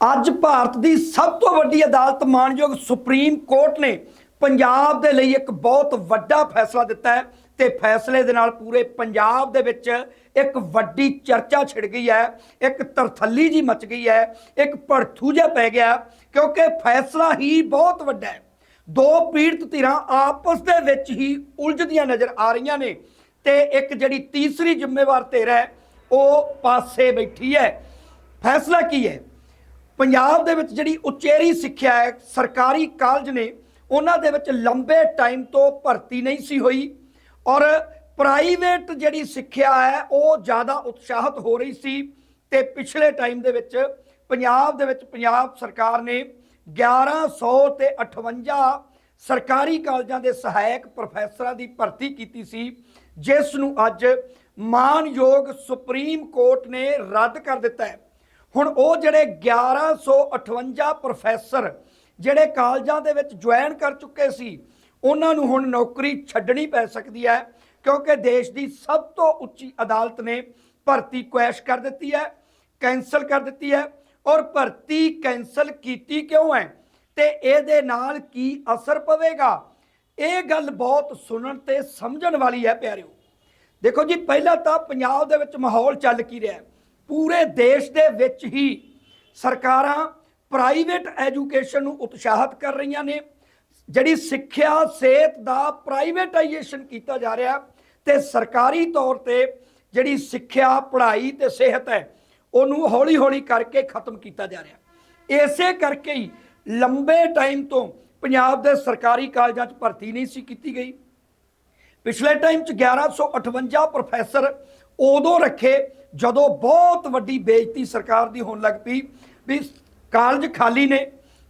ਅੱਜ ਭਾਰਤ ਦੀ ਸਭ ਤੋਂ ਵੱਡੀ ਅਦਾਲਤ ਮਾਨਯੋਗ ਸੁਪਰੀਮ ਕੋਰਟ ਨੇ ਪੰਜਾਬ ਦੇ ਲਈ ਇੱਕ ਬਹੁਤ ਵੱਡਾ ਫੈਸਲਾ ਦਿੱਤਾ ਹੈ ਤੇ ਫੈਸਲੇ ਦੇ ਨਾਲ ਪੂਰੇ ਪੰਜਾਬ ਦੇ ਵਿੱਚ ਇੱਕ ਵੱਡੀ ਚਰਚਾ ਛਿੜ ਗਈ ਹੈ, ਇੱਕ ਤਰਥੱਲੀ ਜੀ ਮਚ ਗਈ ਹੈ, ਇੱਕ ਭੜਥੂ ਜਿਹਾ ਪੈ ਗਿਆ ਕਿਉਂਕਿ ਫੈਸਲਾ ਹੀ ਬਹੁਤ ਵੱਡਾ ਹੈ। ਦੋ ਪੀੜਤ ਧਿਰਾਂ ਆਪਸ ਦੇ ਵਿੱਚ ਹੀ ਉਲਝਦੀਆਂ ਨਜ਼ਰ ਆ ਰਹੀਆਂ ਨੇ ਤੇ ਇੱਕ ਜਿਹੜੀ ਤੀਸਰੀ ਜ਼ਿੰਮੇਵਾਰ ਧਿਰ ਹੈ, ਉਹ ਪਾਸੇ ਬੈਠੀ ਹੈ। ਫੈਸਲਾ ਕੀ ਹੈ? ਪੰਜਾਬ ਦੇ ਵਿੱਚ ਜਿਹੜੀ ਉਚੇਰੀ ਸਿੱਖਿਆ ਹੈ, ਸਰਕਾਰੀ ਕਾਲਜ ਨੇ, ਉਹਨਾਂ ਦੇ ਵਿੱਚ ਲੰਬੇ ਟਾਈਮ ਤੋਂ ਭਰਤੀ ਨਹੀਂ ਸੀ ਹੋਈ ਔਰ ਪ੍ਰਾਈਵੇਟ ਜਿਹੜੀ ਸਿੱਖਿਆ ਹੈ, ਉਹ ਜ਼ਿਆਦਾ ਉਤਸ਼ਾਹਤ ਹੋ ਰਹੀ ਸੀ ਤੇ ਪਿਛਲੇ ਟਾਈਮ ਦੇ ਵਿੱਚ ਪੰਜਾਬ ਦੇ ਵਿੱਚ ਪੰਜਾਬ ਸਰਕਾਰ ਨੇ 1100 ਤੇ 58 ਸਰਕਾਰੀ ਕਾਲਜਾਂ ਦੇ ਸਹਾਇਕ ਪ੍ਰੋਫੈਸਰਾਂ ਦੀ ਭਰਤੀ ਕੀਤੀ ਸੀ, ਜਿਸ ਨੂੰ ਅੱਜ ਮਾਨਯੋਗ ਸੁਪਰੀਮ ਕੋਰਟ ਨੇ ਰੱਦ ਕਰ ਦਿੱਤਾ ਹੈ। ਹੁਣ ਉਹ ਜਿਹੜੇ 1158 ਪ੍ਰੋਫੈਸਰ ਜਿਹੜੇ ਕਾਲਜਾਂ ਦੇ ਵਿੱਚ ਜੁਆਇਨ ਕਰ ਚੁੱਕੇ ਸੀ, ਉਹਨਾਂ ਨੂੰ ਹੁਣ ਨੌਕਰੀ ਛੱਡਣੀ ਪੈ ਸਕਦੀ ਹੈ, ਕਿਉਂਕਿ ਦੇਸ਼ ਦੀ ਸਭ ਤੋਂ ਉੱਚੀ ਅਦਾਲਤ ਨੇ ਭਰਤੀ ਕੁਐਸ਼ ਕਰ ਦਿੱਤੀ ਹੈ, ਕੈਂਸਲ ਕਰ ਦਿੱਤੀ ਹੈ ਔਰ ਭਰਤੀ ਕੈਂਸਲ ਕੀਤੀ ਕਿਉਂ ਹੈ ਤੇ ਇਹਦੇ ਨਾਲ ਕੀ ਅਸਰ ਪਵੇਗਾ? ਇਹ ਗੱਲ ਬਹੁਤ ਸੁਣਨ ਤੇ ਸਮਝਣ ਵਾਲੀ ਹੈ ਪਿਆਰਿਓ। ਦੇਖੋ ਜੀ, ਪਹਿਲਾਂ ਤਾਂ ਪੰਜਾਬ ਦੇ ਵਿੱਚ ਮਾਹੌਲ ਚੱਲ ਕੀ ਰਿਹਾ ਹੈ? ਪੂਰੇ ਦੇਸ਼ ਦੇ ਵਿੱਚ ਹੀ ਸਰਕਾਰਾਂ ਪ੍ਰਾਈਵੇਟ ਐਜੂਕੇਸ਼ਨ ਨੂੰ ਉਤਸ਼ਾਹਤ ਕਰ ਰਹੀਆਂ ਨੇ। ਜਿਹੜੀ ਸਿੱਖਿਆ, ਸਿਹਤ ਦਾ ਪ੍ਰਾਈਵੇਟਾਈਜੇਸ਼ਨ ਕੀਤਾ ਜਾ ਰਿਹਾ ਤੇ ਸਰਕਾਰੀ ਤੌਰ ਤੇ ਜਿਹੜੀ ਸਿੱਖਿਆ, ਪੜ੍ਹਾਈ ਤੇ ਸਿਹਤ ਹੈ, ਉਹਨੂੰ ਹੌਲੀ-ਹੌਲੀ ਕਰਕੇ ਖਤਮ ਕੀਤਾ ਜਾ ਰਿਹਾ। ਇਸੇ ਕਰਕੇ ਹੀ ਲੰਬੇ ਟਾਈਮ ਤੋਂ ਪੰਜਾਬ ਦੇ ਸਰਕਾਰੀ ਕਾਲਜਾਂ 'ਚ ਭਰਤੀ ਨਹੀਂ ਸੀ ਕੀਤੀ ਗਈ। ਪਿਛਲੇ ਟਾਈਮ 'ਚ 1158 ਪ੍ਰੋਫੈਸਰ ਉਦੋਂ ਰੱਖੇ ਜਦੋਂ ਬਹੁਤ ਵੱਡੀ ਬੇਇੱਜ਼ਤੀ ਸਰਕਾਰ ਦੀ ਹੋਣ ਲੱਗ ਪਈ ਵੀ ਕਾਲਜ ਖਾਲੀ ਨੇ,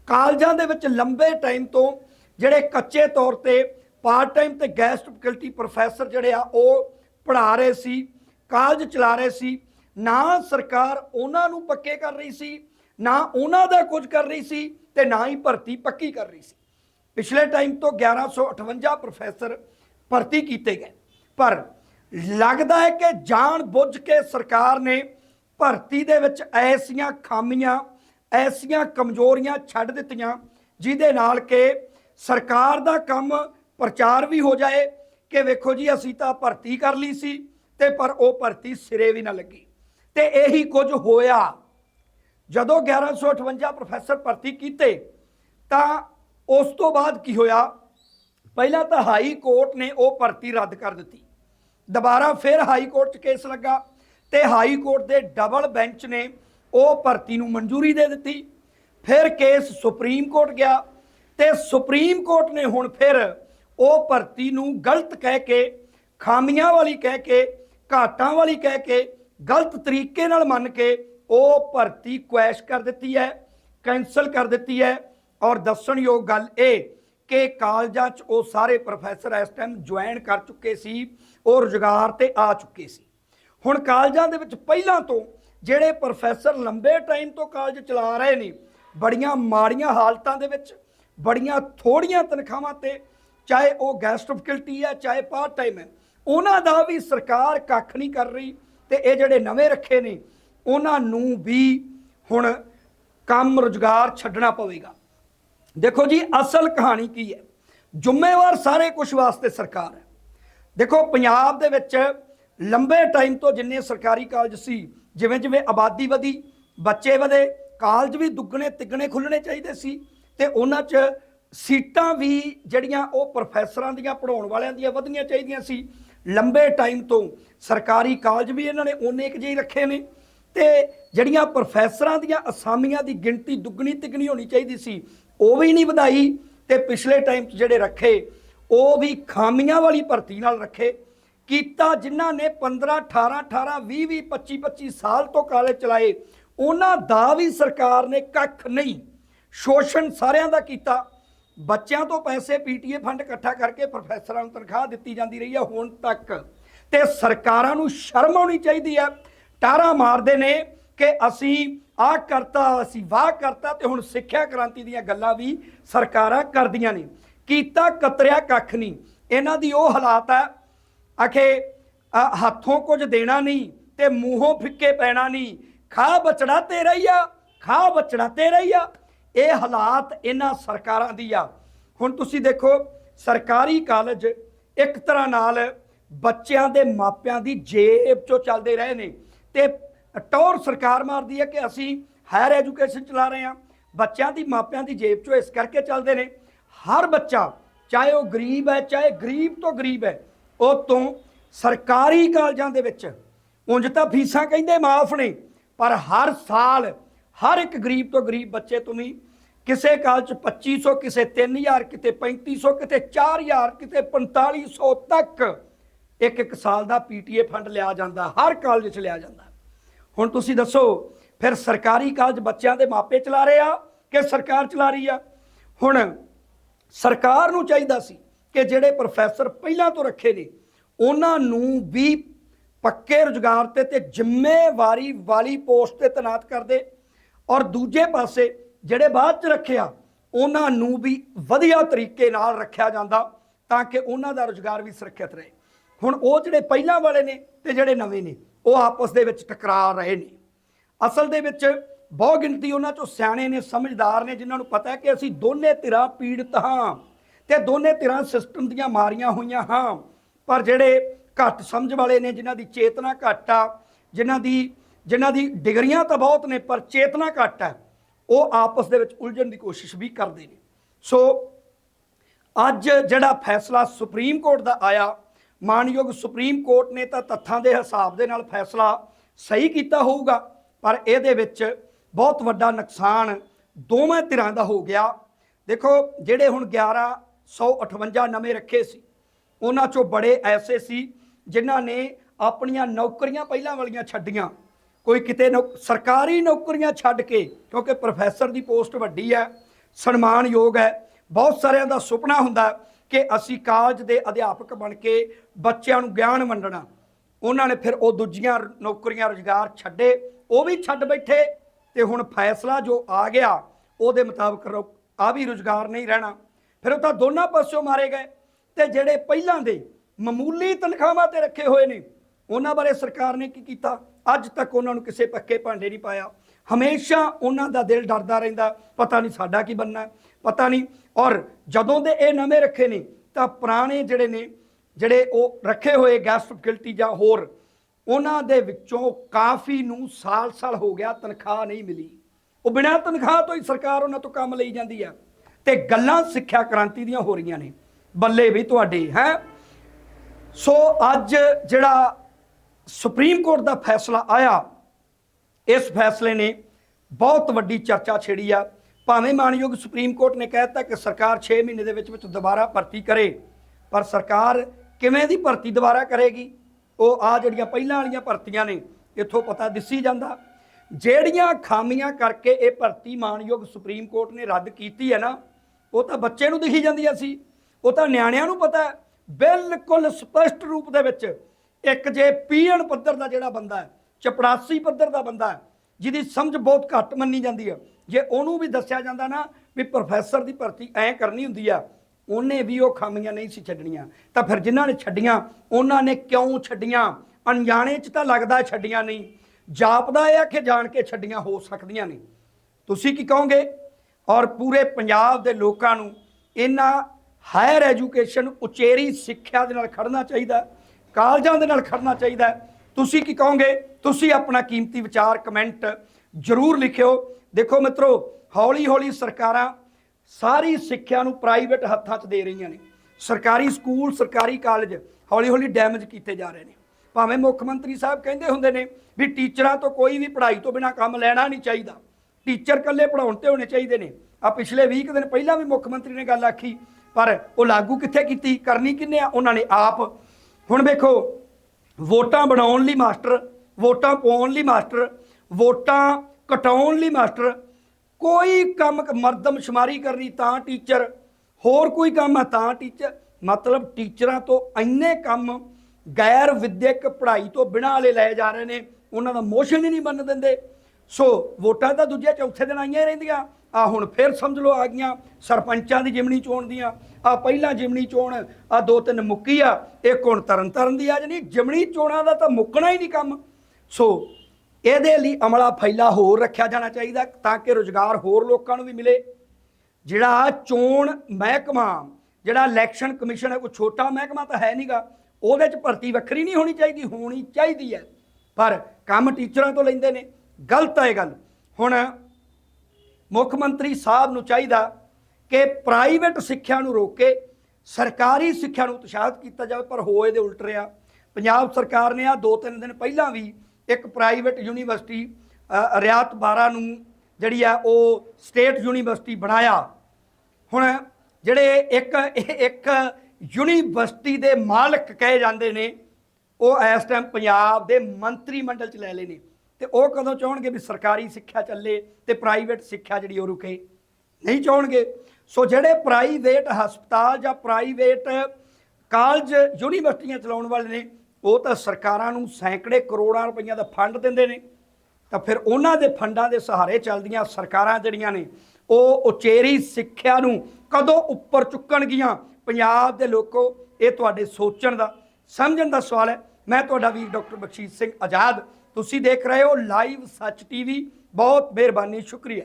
ਕਾਲਜਾਂ ਦੇ ਵਿੱਚ ਲੰਬੇ ਟਾਈਮ ਤੋਂ ਜਿਹੜੇ ਕੱਚੇ ਤੌਰ ਤੇ ਪਾਰਟ ਟਾਈਮ ਤੇ ਗੈਸਟ ਫੈਕਲਟੀ ਪ੍ਰੋਫੈਸਰ ਜਿਹੜੇ ਆ, ਉਹ ਪੜ੍ਹਾ ਰਹੇ ਸੀ, ਕਾਲਜ ਚਲਾ ਰਹੇ ਸੀ, ਨਾ ਸਰਕਾਰ ਉਹਨਾਂ ਨੂੰ ਪੱਕੇ ਕਰ ਰਹੀ ਸੀ, ਨਾ ਉਹਨਾਂ ਦਾ ਕੁਝ ਕਰ ਰਹੀ ਸੀ ਤੇ ਨਾ ਹੀ ਭਰਤੀ ਪੱਕੀ ਕਰ ਰਹੀ ਸੀ। ਪਿਛਲੇ ਟਾਈਮ ਤੋਂ 1158 ਪ੍ਰੋਫੈਸਰ ਭਰਤੀ ਕੀਤੇ ਗਏ। ਪਰ ਲੱਗਦਾ ਹੈ ਕਿ ਜਾਣ ਬੁੱਝ ਕੇ ਸਰਕਾਰ ਨੇ ਭਰਤੀ ਦੇ ਵਿੱਚ ਐਸੀਆਂ ਖਾਮੀਆਂ, ਐਸੀਆਂ ਕਮਜ਼ੋਰੀਆਂ ਛੱਡ ਦਿੱਤੀਆਂ, ਜਿਹਦੇ ਨਾਲ ਕਿ ਸਰਕਾਰ ਦਾ ਕੰਮ ਪ੍ਰਚਾਰ ਵੀ ਹੋ ਜਾਏ ਕਿ ਵੇਖੋ ਜੀ, ਅਸੀਂ ਤਾਂ ਭਰਤੀ ਕਰ ਲਈ ਸੀ ਤੇ ਪਰ ਉਹ ਭਰਤੀ ਸਿਰੇ ਵੀ ਨਾ ਲੱਗੀ। ਤੇ ਇਹੀ ਕੁਝ ਹੋਇਆ। ਜਦੋਂ 1158 ਪ੍ਰੋਫੈਸਰ ਭਰਤੀ ਕੀਤੇ, ਤਾਂ ਉਸ ਤੋਂ ਬਾਅਦ ਕੀ ਹੋਇਆ? ਪਹਿਲਾਂ ਤਾਂ ਹਾਈ ਕੋਰਟ ਨੇ ਉਹ ਭਰਤੀ ਰੱਦ ਕਰ ਦਿੱਤੀ। ਦੁਬਾਰਾ ਫਿਰ ਹਾਈ ਕੋਰਟ 'ਚ ਕੇਸ ਲੱਗਾ ਤੇ ਹਾਈ ਕੋਰਟ ਦੇ ਡਬਲ ਬੈਂਚ ਨੇ ਉਹ ਭਰਤੀ ਨੂੰ ਮਨਜ਼ੂਰੀ ਦੇ ਦਿੱਤੀ। ਫਿਰ ਕੇਸ ਸੁਪਰੀਮ ਕੋਰਟ ਗਿਆ ਤੇ ਸੁਪਰੀਮ ਕੋਰਟ ਨੇ ਹੁਣ ਫਿਰ ਉਹ ਭਰਤੀ ਨੂੰ ਗਲਤ ਕਹਿ ਕੇ, ਖਾਮੀਆਂ ਵਾਲੀ ਕਹਿ ਕੇ, ਘਾਟਾਂ ਵਾਲੀ ਕਹਿ ਕੇ, ਗਲਤ ਤਰੀਕੇ ਨਾਲ ਮੰਨ ਕੇ ਉਹ ਭਰਤੀ ਕੁਐਸ਼ ਕਰ ਦਿੱਤੀ ਹੈ, ਕੈਂਸਲ ਕਰ ਦਿੱਤੀ ਹੈ। ਔਰ ਦੱਸਣਯੋਗ ਗੱਲ ਇਹ ਕਿ ਕਾਲਜਾਂ 'ਚ ਉਹ ਸਾਰੇ ਪ੍ਰੋਫੈਸਰ ਇਸ ਟਾਈਮ ਜੁਆਇਨ ਕਰ ਚੁੱਕੇ ਸੀ ਉਹ ਰੁਜ਼ਗਾਰ ਤੇ ਆ ਚੁੱਕੇ ਸੀ। ਹੁਣ ਕਾਲਜਾਂ ਦੇ ਵਿੱਚ ਪਹਿਲਾਂ ਤੋਂ ਜਿਹੜੇ ਪ੍ਰੋਫੈਸਰ ਲੰਬੇ ਟਾਈਮ ਤੋਂ ਕਾਲਜ ਚਲਾ ਰਹੇ ਨੇ, ਬੜੀਆਂ ਮਾੜੀਆਂ ਹਾਲਤਾਂ ਦੇ ਵਿੱਚ, ਬੜੀਆਂ ਥੋੜੀਆਂ ਤਨਖਾਹਾਂ ਤੇ, ਚਾਹੇ ਉਹ ਗੈਸਟ ਫੈਕਲਟੀ ਹੈ, ਚਾਹੇ ਪਾਰਟ ਟਾਈਮ ਹੈ, ਉਹਨਾਂ ਦਾ ਵੀ ਸਰਕਾਰ ਕੱਖ ਨਹੀਂ ਕਰ ਰਹੀ ਤੇ ਇਹ ਜਿਹੜੇ ਨਵੇਂ ਰੱਖੇ ਨੇ, ਉਹਨਾਂ ਨੂੰ ਵੀ ਹੁਣ ਕੰਮ ਰੁਜ਼ਗਾਰ ਛੱਡਣਾ ਪਵੇਗਾ। ਦੇਖੋ ਜੀ, ਅਸਲ ਕਹਾਣੀ ਕੀ ਹੈ? ਜ਼ਿੰਮੇਵਾਰ ਸਾਰੇ ਕੁਝ ਵਾਸਤੇ ਸਰਕਾਰ ਹੈ। ਦੇਖੋ, ਪੰਜਾਬ ਦੇ ਵਿੱਚ ਲੰਬੇ ਟਾਈਮ ਤੋਂ ਜਿੰਨੇ ਸਰਕਾਰੀ ਕਾਲਜ ਸੀ ਜਿਵੇਂ ਜਿਵੇਂ ਆਬਾਦੀ ਵਧੀ, ਬੱਚੇ ਵਧੇ, ਕਾਲਜ ਵੀ ਦੁੱਗਣੇ, ਤਿੱਗਣੇ ਖੁੱਲਣੇ ਚਾਹੀਦੇ ਸੀ ਤੇ ਉਹਨਾਂ 'ਚ ਸੀਟਾਂ ਵੀ ਜਿਹੜੀਆਂ ਉਹ ਪ੍ਰੋਫੈਸਰਾਂ ਦੀਆਂ ਪੜਾਉਣ ਵਾਲਿਆਂ ਦੀਆਂ ਵਧਣੀਆਂ ਚਾਹੀਦੀਆਂ ਸੀ। ਲੰਬੇ ਟਾਈਮ ਤੋਂ ਸਰਕਾਰੀ ਕਾਲਜ ਵੀ ਇਹਨਾਂ ਨੇ ਓਨੇ ਕੁ ਜਿਹੇ ਰੱਖੇ ਨੇ ਤੇ ਜਿਹੜੀਆਂ ਪ੍ਰੋਫੈਸਰਾਂ ਦੀਆਂ ਅਸਾਮੀਆਂ ਦੀ ਗਿਣਤੀ ਦੁੱਗਣੀ ਤਿੱਗਣੀ ਹੋਣੀ ਚਾਹੀਦੀ ਸੀ ਉਹ ਵੀ ਨਹੀਂ ਵਧਾਈ ਤੇ ਪਿਛਲੇ ਟਾਈਮ 'ਚ ਜਿਹੜੇ ਰੱਖੇ, ਉਹ ਵੀ ਖਾਮੀਆਂ ਵਾਲੀ ਭਰਤੀ ਨਾਲ ਰੱਖੇ। ਕੀਤਾ ਜਿਨ੍ਹਾਂ ਨੇ 15 18 18 20 20 25 25 ਸਾਲ ਤੋਂ ਕਾਲਜ ਚਲਾਏ, ਉਹਨਾਂ ਦਾ ਵੀ ਸਰਕਾਰ ਨੇ ਕੱਖ ਨਹੀਂ। ਸ਼ੋਸ਼ਣ ਸਾਰਿਆਂ ਦਾ ਕੀਤਾ। ਬੱਚਿਆਂ ਤੋਂ ਪੈਸੇ ਪੀਟੀਏ ਫੰਡ ਇਕੱਠਾ ਕਰਕੇ ਪ੍ਰੋਫੈਸਰਾਂ ਨੂੰ ਤਨਖਾਹ ਦਿੱਤੀ ਜਾਂਦੀ ਰਹੀ ਹੈ ਹੁਣ ਤੱਕ। ਤੇ ਸਰਕਾਰਾਂ ਨੂੰ ਸ਼ਰਮ ਆਉਣੀ ਚਾਹੀਦੀ ਹੈ। ਟਾਰਾ ਮਾਰਦੇ ਨੇ ਕਿ ਅਸੀਂ ਆਹ ਕਰਤਾ, ਅਸੀਂ ਵਾਹ ਕਰਤਾ ਤੇ ਹੁਣ ਸਿੱਖਿਆ ਕ੍ਰਾਂਤੀ ਦੀਆਂ ਗੱਲਾਂ ਵੀ ਸਰਕਾਰਾਂ ਕਰਦੀਆਂ ਨੇ। ਕੀਤਾ ਕਤਰਿਆ ਕੱਖ ਨਹੀਂ। ਇਹਨਾਂ ਦੀ ਉਹ ਹਾਲਾਤ ਹੈ ਆਖੇ ਹੱਥੋਂ ਕੁਝ ਦੇਣਾ ਨਹੀਂ ਤੇ ਮੂੰਹੋਂ ਫਿੱਕੇ ਪੈਣਾ ਨਹੀਂ। ਖਾ ਬਚੜਾ ਤੇਰਾ ਹੀ ਆ ਖਾ ਬਚੜਾ ਤੇਰਾ ਹੀ ਆ। ਇਹ ਹਾਲਾਤ ਇਹਨਾਂ ਸਰਕਾਰਾਂ ਦੀ ਆ। ਹੁਣ ਤੁਸੀਂ ਦੇਖੋ, ਸਰਕਾਰੀ ਕਾਲਜ ਇੱਕ ਤਰ੍ਹਾਂ ਨਾਲ ਬੱਚਿਆਂ ਦੇ ਮਾਪਿਆਂ ਦੀ ਜੇਬ ਚੋਂ ਚੱਲਦੇ ਰਹੇ ਨੇ ਤੇ ਟੌਰ ਸਰਕਾਰ ਮਾਰਦੀ ਹੈ ਕਿ ਅਸੀਂ ਹਾਇਰ ਐਜੂਕੇਸ਼ਨ ਚਲਾ ਰਹੇ ਹਾਂ। ਬੱਚਿਆਂ ਦੀ, ਮਾਪਿਆਂ ਦੀ ਜੇਬ ਚੋਂ ਇਸ ਕਰਕੇ ਚੱਲਦੇ ਨੇ। ਹਰ ਬੱਚਾ, ਚਾਹੇ ਉਹ ਗਰੀਬ ਹੈ, ਚਾਹੇ ਗਰੀਬ ਤੋਂ ਗਰੀਬ ਹੈ, ਉਹ ਤੋਂ ਸਰਕਾਰੀ ਕਾਲਜਾਂ ਦੇ ਵਿੱਚ ਉਂਝ ਤਾਂ ਫੀਸਾਂ ਕਹਿੰਦੇ ਮਾਫ ਨੇ, ਪਰ ਹਰ ਸਾਲ ਹਰ ਇੱਕ ਗਰੀਬ ਤੋਂ ਗਰੀਬ ਬੱਚੇ ਤੁਮੀ ਕਿਸੇ ਕਾਲਜ ਚ 2500 ਕਿਸੇ 3000 ਕਿਤੇ 3500 ਕਿਤੇ 4000 ਕਿਤੇ 4500 ਤੱਕ ਇੱਕ ਇੱਕ ਸਾਲ ਦਾ ਪੀਟੀਏ ਫੰਡ ਲਿਆ ਜਾਂਦਾ, ਹਰ ਕਾਲਜ 'ਚ ਲਿਆ ਜਾਂਦਾ। ਹੁਣ ਤੁਸੀਂ ਦੱਸੋ, ਫਿਰ ਸਰਕਾਰੀ ਕਾਲਜ ਬੱਚਿਆਂ ਦੇ ਮਾਪੇ ਚਲਾ ਰਹੇ ਆ ਕਿ ਸਰਕਾਰ ਚਲਾ ਰਹੀ ਆ? ਹੁਣ ਸਰਕਾਰ ਨੂੰ ਚਾਹੀਦਾ ਸੀ ਕਿ ਜਿਹੜੇ ਪ੍ਰੋਫੈਸਰ ਪਹਿਲਾਂ ਤੋਂ ਰੱਖੇ ਨੇ, ਉਹਨਾਂ ਨੂੰ ਵੀ ਪੱਕੇ ਰੁਜ਼ਗਾਰ ਤੇ ਤੇ ਜ਼ਿੰਮੇਵਾਰੀ ਵਾਲੀ ਪੋਸਟ ਤੇ ਤੈਨਾਤ ਕਰਦੇ ਔਰ ਦੂਜੇ ਪਾਸੇ ਜਿਹੜੇ ਬਾਅਦ ਚ ਰੱਖਿਆ ਉਹਨਾਂ ਨੂੰ ਵੀ ਵਧੀਆ ਤਰੀਕੇ ਨਾਲ ਰੱਖਿਆ ਜਾਂਦਾ ਤਾਂ ਕਿ ਉਹਨਾਂ ਦਾ ਰੁਜ਼ਗਾਰ ਵੀ ਸੁਰੱਖਿਅਤ ਰਹੇ। ਹੁਣ ਉਹ ਜਿਹੜੇ ਪਹਿਲਾਂ ਵਾਲੇ ਨੇ ਤੇ ਜਿਹੜੇ ਨਵੇਂ ਨੇ ਉਹ ਆਪਸ ਦੇ ਵਿੱਚ ਟਕਰਾ ਰਹੇ ਨੇ। ਅਸਲ ਦੇ ਵਿੱਚ ਬਹੁ ਗਿਣਤੀ ਉਹਨਾਂ ਚੋਂ ਸਿਆਣੇ ਨੇ, ਸਮਝਦਾਰ ਨੇ, ਜਿਨ੍ਹਾਂ ਨੂੰ ਪਤਾ ਹੈ ਕਿ ਅਸੀਂ ਦੋਨੇ ਧਿਰਾਂ ਪੀੜਤ ਹਾਂ ਤੇ ਦੋਨੇ ਧਿਰਾਂ ਸਿਸਟਮ ਦੀਆਂ ਮਾਰੀਆਂ ਹੋਈਆਂ ਹਾਂ। ਪਰ ਜਿਹੜੇ ਘੱਟ ਸਮਝ ਵਾਲੇ ਨੇ, ਜਿਨ੍ਹਾਂ ਦੀ ਚੇਤਨਾ ਘੱਟ ਆ, ਜਿਨ੍ਹਾਂ ਦੀ ਜਿਨ੍ਹਾਂ ਦੀ ਡਿਗਰੀਆਂ ਤਾਂ ਬਹੁਤ ਨੇ, ਪਰ ਚੇਤਨਾ ਘੱਟ ਹੈ ਉਹ ਆਪਸ ਦੇ ਵਿੱਚ ਉਲਝਣ ਦੀ ਕੋਸ਼ਿਸ਼ ਵੀ ਕਰਦੇ ਨੇ। ਸੋ ਅੱਜ ਜਿਹੜਾ ਫੈਸਲਾ ਸੁਪਰੀਮ ਕੋਰਟ ਦਾ ਆਇਆ ਮਾਨਯੋਗ ਸੁਪਰੀਮ ਕੋਰਟ ਨੇ ਤਾਂ ਤੱਥਾਂ ਦੇ ਹਿਸਾਬ ਦੇ ਨਾਲ ਫੈਸਲਾ ਸਹੀ ਕੀਤਾ ਹੋਊਗਾ, ਪਰ ਇਹਦੇ ਵਿੱਚ ਬਹੁਤ ਵੱਡਾ ਨੁਕਸਾਨ ਦੋਵੇਂ ਧਿਰਾਂ ਦਾ ਹੋ ਗਿਆ। ਦੇਖੋ, ਜਿਹੜੇ ਹੁਣ 1158 ਨਵੇਂ ਰੱਖੇ ਸੀ, ਉਹਨਾਂ ਚੋਂ ਬੜੇ ਐਸੇ ਸੀ ਜਿਨ੍ਹਾਂ ਨੇ ਆਪਣੀਆਂ ਨੌਕਰੀਆਂ ਪਹਿਲਾਂ ਵਾਲੀਆਂ ਛੱਡੀਆਂ। ਕੋਈ ਕਿਤੇ ਨੌ- ਸਰਕਾਰੀ ਨੌਕਰੀਆਂ ਛੱਡ ਕੇ, ਕਿਉਂਕਿ ਪ੍ਰੋਫੈਸਰ ਦੀ ਪੋਸਟ ਵੱਡੀ ਹੈ, ਸਨਮਾਨਯੋਗ ਹੈ, ਬਹੁਤ ਸਾਰਿਆਂ ਦਾ ਸੁਪਨਾ ਹੁੰਦਾ ਕਿ ਅਸੀਂ ਕਾਲਜ ਦੇ ਅਧਿਆਪਕ ਬਣ ਕੇ ਬੱਚਿਆਂ ਨੂੰ ਗਿਆਨ ਵੰਡਣਾ। ਉਹਨਾਂ ਨੇ ਫਿਰ ਉਹ ਦੂਜੀਆਂ ਨੌਕਰੀਆਂ ਰੁਜ਼ਗਾਰ ਛੱਡੇ। ਉਹ ਵੀ ਛੱਡ ਬੈਠੇ ਤੇ ਹੁਣ ਫੈਸਲਾ ਜੋ ਆ ਗਿਆ, ਉਹਦੇ ਮੁਤਾਬਕ ਆ ਵੀ ਰੁਜ਼ਗਾਰ ਨਹੀਂ ਰਹਿਣਾ। ਫਿਰ ਉਹ ਤਾਂ ਦੋਨਾਂ ਪਾਸਿਓਂ ਮਾਰੇ ਗਏ। ਤੇ ਜਿਹੜੇ ਪਹਿਲਾਂ ਦੇ ਮਾਮੂਲੀ ਤਨਖਾਹਾਂ ਤੇ ਰੱਖੇ ਹੋਏ ਨੇ, ਉਹਨਾਂ ਬਾਰੇ ਸਰਕਾਰ ਨੇ ਕੀ ਕੀਤਾ? ਅੱਜ ਤੱਕ ਉਹਨਾਂ ਨੂੰ ਕਿਸੇ ਪੱਕੇ ਭਾਂਡੇ ਨਹੀਂ ਪਾਇਆ। ਹਮੇਸ਼ਾ ਉਹਨਾਂ ਦਾ ਦਿਲ ਡਰਦਾ ਰਹਿੰਦਾ। ਪਤਾ ਨਹੀਂ ਸਾਡਾ ਕੀ ਬੰਨਾ ਪਤਾ ਨਹੀਂ। ਔਰ ਜਦੋਂ ਦੇ ਇਹ ਨਵੇਂ ਰੱਖੇ ਨੇ, ਤਾਂ ਪੁਰਾਣੇ ਜਿਹੜੇ ਨੇ, ਜਿਹੜੇ ਉਹ ਰੱਖੇ ਹੋਏ ਗੈਸਟ ਫੈਕਲਟੀ ਜਾਂ ਹੋਰ, ਉਹਨਾਂ ਦੇ ਵਿੱਚੋਂ ਕਾਫੀ ਨੂੰ ਸਾਲ-ਸਾਲ ਹੋ ਗਿਆ ਤਨਖਾਹ ਨਹੀਂ ਮਿਲੀ। ਉਹ ਬਿਨਾਂ ਤਨਖਾਹ ਤੋਂ ਹੀ ਸਰਕਾਰ ਉਹਨਾਂ ਤੋਂ ਕੰਮ ਲਈ ਜਾਂਦੀ ਆ। ਤੇ ਗੱਲਾਂ ਸਿੱਖਿਆ ਕ੍ਰਾਂਤੀ ਦੀਆਂ ਹੋ ਰਹੀਆਂ ਨੇ। ਬੱਲੇ ਵੀ ਤੁਹਾਡੇ, ਹੈ? ਸੋ ਅੱਜ ਜਿਹੜਾ ਸੁਪਰੀਮ ਕੋਰਟ ਦਾ ਫੈਸਲਾ ਆਇਆ, ਇਸ ਫੈਸਲੇ ਨੇ ਬਹੁਤ ਵੱਡੀ ਚਰਚਾ ਛੇੜੀ ਆ। ਭਾਵੇਂ ਮਾਨਯੋਗ ਸੁਪਰੀਮ ਕੋਰਟ ਨੇ ਕਹਿਤਾ ਕਿ ਸਰਕਾਰ 6 ਮਹੀਨੇ ਦੇ ਵਿੱਚ ਵਿੱਚ ਦੁਬਾਰਾ ਭਰਤੀ ਕਰੇ, ਪਰ ਸਰਕਾਰ ਕਿਵੇਂ ਦੀ ਭਰਤੀ ਦੁਬਾਰਾ ਕਰੇਗੀ? ਉਹ ਆ ਜਿਹੜੀਆਂ ਪਹਿਲਾਂ ਵਾਲੀਆਂ ਭਰਤੀਆਂ ਨੇ, ਇੱਥੋਂ ਪਤਾ ਦਿਸੀ ਜਾਂਦਾ। ਜਿਹੜੀਆਂ ਖਾਮੀਆਂ ਕਰਕੇ ਇਹ ਭਰਤੀ ਮਾਨਯੋਗ ਸੁਪਰੀਮ ਕੋਰਟ ਨੇ ਰੱਦ ਕੀਤੀ ਹੈ ਨਾ, ਉਹ ਤਾਂ ਬੱਚੇ ਨੂੰ ਦਿਖੀ ਜਾਂਦੀਆਂ ਸੀ। ਉਹ ਤਾਂ ਨਿਆਣਿਆਂ ਨੂੰ ਪਤਾ ਹੈ, ਬਿਲਕੁਲ ਸਪਸ਼ਟ ਰੂਪ ਦੇ ਵਿੱਚ ਇੱਕ ਜੇ ਪੀਐਨ ਪੱਧਰ ਦਾ ਜਿਹੜਾ ਬੰਦਾ ਹੈ, ਚਪੜਾਸੀ ਪੱਧਰ ਦਾ ਬੰਦਾ ਹੈ, ਜਿਹਦੀ ਸਮਝ ਬਹੁਤ ਘੱਟ ਮੰਨੀ ਜਾਂਦੀ ਹੈ ਜੇ ਉਹਨੂੰ ਵੀ ਦੱਸਿਆ ਜਾਂਦਾ ਨਾ ਵੀ ਪ੍ਰੋਫੈਸਰ ਦੀ ਭਰਤੀ ਐ ਕਰਨੀ ਹੁੰਦੀ ਆ, ਉਹਨੇ ਵੀ ਉਹ ਖਾਮੀਆਂ ਨਹੀਂ ਸੀ ਛੱਡਣੀਆਂ। ਤਾਂ ਫਿਰ ਜਿਨ੍ਹਾਂ ਨੇ ਛੱਡੀਆਂ, ਉਹਨਾਂ ਨੇ ਕਿਉਂ ਛੱਡੀਆਂ? ਅਣਜਾਣੇ 'ਚ ਤਾਂ ਲੱਗਦਾ ਛੱਡੀਆਂ ਨਹੀਂ। ਜਾਪਦਾ ਇਹ ਆ ਕਿ ਜਾਣ ਕੇ ਛੱਡੀਆਂ ਹੋ ਸਕਦੀਆਂ ਨੇ। ਤੁਸੀਂ ਕੀ ਕਹੋਗੇ? ਔਰ ਪੂਰੇ ਪੰਜਾਬ ਦੇ ਲੋਕਾਂ ਨੂੰ ਇਹਨਾਂ ਹਾਇਰ ਐਜੂਕੇਸ਼ਨ ਉਚੇਰੀ ਸਿੱਖਿਆ ਦੇ ਨਾਲ ਖੜਨਾ ਚਾਹੀਦਾ, ਕਾਲਜਾਂ ਦੇ ਨਾਲ ਖੜਨਾ ਚਾਹੀਦਾ। ਤੁਸੀਂ ਕੀ ਕਹੋਗੇ? ਤੁਸੀਂ ਆਪਣਾ ਕੀਮਤੀ ਵਿਚਾਰ ਕਮੈਂਟ ਜ਼ਰੂਰ ਲਿਖਿਓ। ਦੇਖੋ ਮਿੱਤਰੋ, ਹੌਲੀ ਹੌਲੀ ਸਰਕਾਰਾਂ ਸਾਰੀ ਸਿੱਖਿਆ ਨੂੰ ਪ੍ਰਾਈਵੇਟ ਹੱਥਾਂ 'ਚ ਦੇ ਰਹੀਆਂ ਨੇ। ਸਰਕਾਰੀ ਸਕੂਲ, ਸਰਕਾਰੀ ਕਾਲਜ ਹੌਲੀ ਹੌਲੀ ਡੈਮੇਜ ਕੀਤੇ ਜਾ ਰਹੇ ਨੇ। ਭਾਵੇਂ ਮੁੱਖ ਮੰਤਰੀ ਸਾਹਿਬ ਕਹਿੰਦੇ ਹੁੰਦੇ ਨੇ ਵੀ ਟੀਚਰਾਂ ਤੋਂ ਕੋਈ ਵੀ ਪੜ੍ਹਾਈ ਤੋਂ ਬਿਨਾ ਕੰਮ ਲੈਣਾ ਨਹੀਂ ਚਾਹੀਦਾ। ਟੀਚਰ ਇਕੱਲੇ ਪੜਾਉਣ ਤੇ ਹੋਣੇ ਚਾਹੀਦੇ ਨੇ। ਆ ਪਿਛਲੇ 20 ਕੁ ਦਿਨ ਪਹਿਲਾਂ ਵੀ ਮੁੱਖ ਮੰਤਰੀ ਨੇ ਗੱਲ ਆਖੀ, ਪਰ ਉਹ ਲਾਗੂ ਕਿੱਥੇ ਕੀਤੀ, ਕਰਨੀ ਕਿੰਨੇ ਆ, ਉਹਨਾਂ ਨੇ ਆਪ ਹੁਣ ਵੇਖੋ, ਵੋਟਾਂ ਬਣਾਉਣ ਲਈ ਮਾਸਟਰ, ਵੋਟਾਂ ਪਾਉਣ ਲਈ ਮਾਸਟਰ, ਵੋਟਾਂ ਕਟਾਉਣ ਲਈ ਮਾਸਟਰ, ਕੋਈ ਕੰਮ ਮਰਦਮਸ਼ੁਮਾਰੀ ਕਰਨੀ ਤਾਂ ਟੀਚਰ, ਹੋਰ ਕੋਈ ਕੰਮ ਹੈ ਤਾਂ ਟੀਚਰ। ਮਤਲਬ ਟੀਚਰਾਂ ਤੋਂ ਇੰਨੇ ਕੰਮ ਗੈਰ ਵਿਦਿਅਕ ਪੜ੍ਹਾਈ ਤੋਂ ਬਿਨਾਂ ਵਾਲੇ ਲਏ ਜਾ ਰਹੇ ਨੇ, ਉਹਨਾਂ ਦਾ ਮੋਸ਼ਨ ਹੀ ਨਹੀਂ ਮੰਨ ਦਿੰਦੇ। ਸੋ ਵੋਟਾਂ ਤਾਂ ਦੂਜੇ ਚੌਥੇ ਦਿਨ ਆਈਆਂ ਹੀ ਰਹਿੰਦੀਆਂ। ਆ ਹੁਣ ਫਿਰ ਸਮਝ ਲਓ ਆ ਗਈਆਂ ਸਰਪੰਚਾਂ ਦੀ ਜਿਮਣੀ ਚੋਣ ਦੀਆਂ ਆ ਪਹਿਲਾਂ ਜਿਮਣੀ ਚੋਣ ਆ ਦੋ ਤਿੰਨ ਮੁੱਕੀ ਆ, ਇੱਕ ਹੁਣ ਤਰਨ ਤਰਨ ਦੀ ਆ ਜਣੀ। ਜਿਮਣੀ ਚੋਣਾਂ ਦਾ ਤਾਂ ਮੁੱਕਣਾ ਹੀ ਨਹੀਂ ਕੰਮ। ਸੋ ਇਹਦੇ ਲਈ ਅਮਲਾ ਫੈਲਾ ਹੋਰ ਰੱਖਿਆ ਜਾਣਾ ਚਾਹੀਦਾ ਤਾਂ ਕਿ ਰੋਜ਼ਗਾਰ ਹੋਰ ਲੋਕਾਂ ਨੂੰ ਵੀ ਮਿਲੇ। ਜਿਹੜਾ ਚੋਣ ਮਹਿਕਮਾ, ਜਿਹੜਾ ਇਲੈਕਸ਼ਨ ਕਮਿਸ਼ਨ ਹੈ ਕੋਈ ਛੋਟਾ ਮਹਿਕਮਾ ਤਾਂ ਹੈ ਨਹੀਂਗਾ ਉਹਦੇ 'ਚ ਭਰਤੀ ਵੱਖਰੀ ਨਹੀਂ ਹੋਣੀ ਚਾਹੀਦੀ ਹੋਣੀ ਚਾਹੀਦੀ ਹੈ। ਪਰ ਕੰਮ ਟੀਚਰਾਂ ਤੋਂ ਲੈਂਦੇ ਨੇ। ਗਲਤ ਹੈ ਇਹ ਗੱਲ। ਹੁਣ ਮੁੱਖ ਮੰਤਰੀ ਸਾਹਿਬ ਨੂੰ ਚਾਹੀਦਾ ਕਿ ਪ੍ਰਾਈਵੇਟ ਸਿੱਖਿਆ ਨੂੰ ਰੋਕ ਕੇ ਸਰਕਾਰੀ ਸਿੱਖਿਆ ਨੂੰ ਉਤਸ਼ਾਹਿਤ ਕੀਤਾ ਜਾਵੇ, ਪਰ ਹੋ ਇਹਦੇ ਉਲਟ ਰਿਹਾ। ਪੰਜਾਬ ਸਰਕਾਰ ਨੇ ਆ ਦੋ ਤਿੰਨ ਦਿਨ ਪਹਿਲਾਂ ਵੀ ਇੱਕ ਪ੍ਰਾਈਵੇਟ ਯੂਨੀਵਰਸਿਟੀ ਰਿਆਤ ਬਾਰਾ ਨੂੰ ਜਿਹੜੀ ਆ ਉਹ ਸਟੇਟ ਯੂਨੀਵਰਸਿਟੀ ਬਣਾਇਆ। ਹੁਣ ਜਿਹੜੇ ਇੱਕ ਇੱਕ ਯੂਨੀਵਰਸਿਟੀ ਦੇ ਮਾਲਕ ਕਹੇ ਜਾਂਦੇ ਨੇ, ਉਹ ਇਸ ਟਾਈਮ ਪੰਜਾਬ ਦੇ ਮੰਤਰੀ ਮੰਡਲ ਚ ਲੈ ਲਏ ਨੇ। ਤੇ ਉਹ ਕਦੋਂ ਚਾਹਣਗੇ ਵੀ ਸਰਕਾਰੀ ਸਿੱਖਿਆ ਚੱਲੇ ਤੇ ਪ੍ਰਾਈਵੇਟ ਸਿੱਖਿਆ ਜਿਹੜੀ ਉਹ ਰੁਕੇ? ਨਹੀਂ ਚਾਹਣਗੇ। ਸੋ ਜਿਹੜੇ ਪ੍ਰਾਈਵੇਟ ਹਸਪਤਾਲ ਜਾਂ ਪ੍ਰਾਈਵੇਟ ਕਾਲਜ ਯੂਨੀਵਰਸਿਟੀਆਂ ਚਲਾਉਣ ਵਾਲੇ ਨੇ ਉਹ ਤਾਂ ਸਰਕਾਰਾਂ ਨੂੰ ਸੈਂਕੜੇ ਕਰੋੜਾਂ ਰੁਪਈਆ ਦਾ ਫੰਡ ਦਿੰਦੇ ਨੇ। ਤਾਂ ਫਿਰ ਉਹਨਾਂ ਦੇ ਫੰਡਾਂ ਦੇ ਸਹਾਰੇ ਚੱਲਦੀਆਂ ਸਰਕਾਰਾਂ ਜਿਹੜੀਆਂ ਨੇ, ਉਹ ਉਚੇਰੀ ਸਿੱਖਿਆ ਨੂੰ ਕਦੋਂ ਉੱਪਰ ਚੁੱਕਣਗੀਆਂ? ਪੰਜਾਬ ਦੇ ਲੋਕੋ, ਇਹ ਤੁਹਾਡੇ ਸੋਚਣ ਦਾ, ਸਮਝਣ ਦਾ ਸਵਾਲ ਹੈ। ਮੈਂ ਤੁਹਾਡਾ ਵੀਰ ਡਾਕਟਰ ਬਖਸ਼ੀਸ਼ ਸਿੰਘ ਆਜ਼ਾਦ। ਤੁਸੀਂ ਦੇਖ ਰਹੇ ਹੋ ਲਾਈਵ ਸੱਚ ਟੀਵੀ। ਬਹੁਤ ਮਿਹਰਬਾਨੀ, ਸ਼ੁਕਰੀਆ।